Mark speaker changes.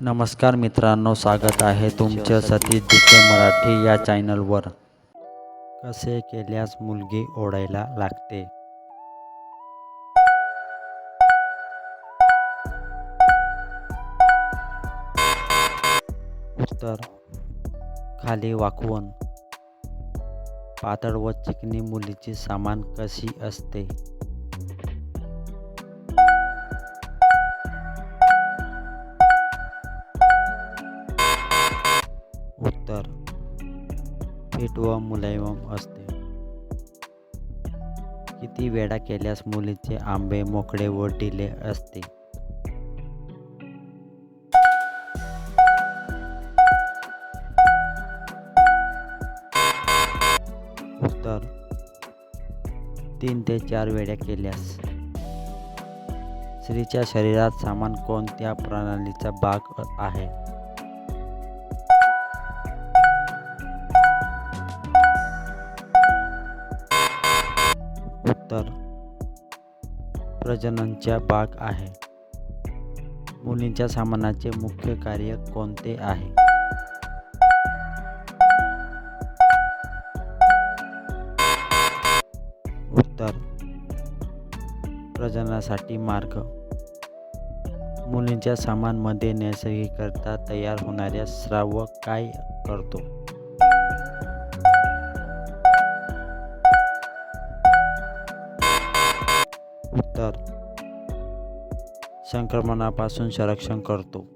Speaker 1: नमस्कार मित्रांनो स्वागत आहे तुमचं सतीश जिके मराठी या चॅनलवर. कसे केल्यास मुलगी ओढायला लागते? उत्तर खाली वाकवून. पातळ व चिकनी मुलीची सामान कशी असते? तर फिट व मुलायम असते. किती वेळा केल्यास मुलीचे आंबे मोकळे व ढिले असते. उत्तर तीन ते चार वेळा केल्यास स्त्रीच्या शरीरात सामान कोणत्या प्रणालीचा भाग आहे? प्रजननच्या भाग आहे. मुलींच्या सामानाचे मुख्य कार्य कोणते आहे? उत्तर. प्रजननासाठी मार्ग. मुलींच्या सामानमध्ये नैसर्गिकरित्या तयार होणाऱ्या स्राव काय करतो? तर संक्रमणापासून संरक्षण करतो.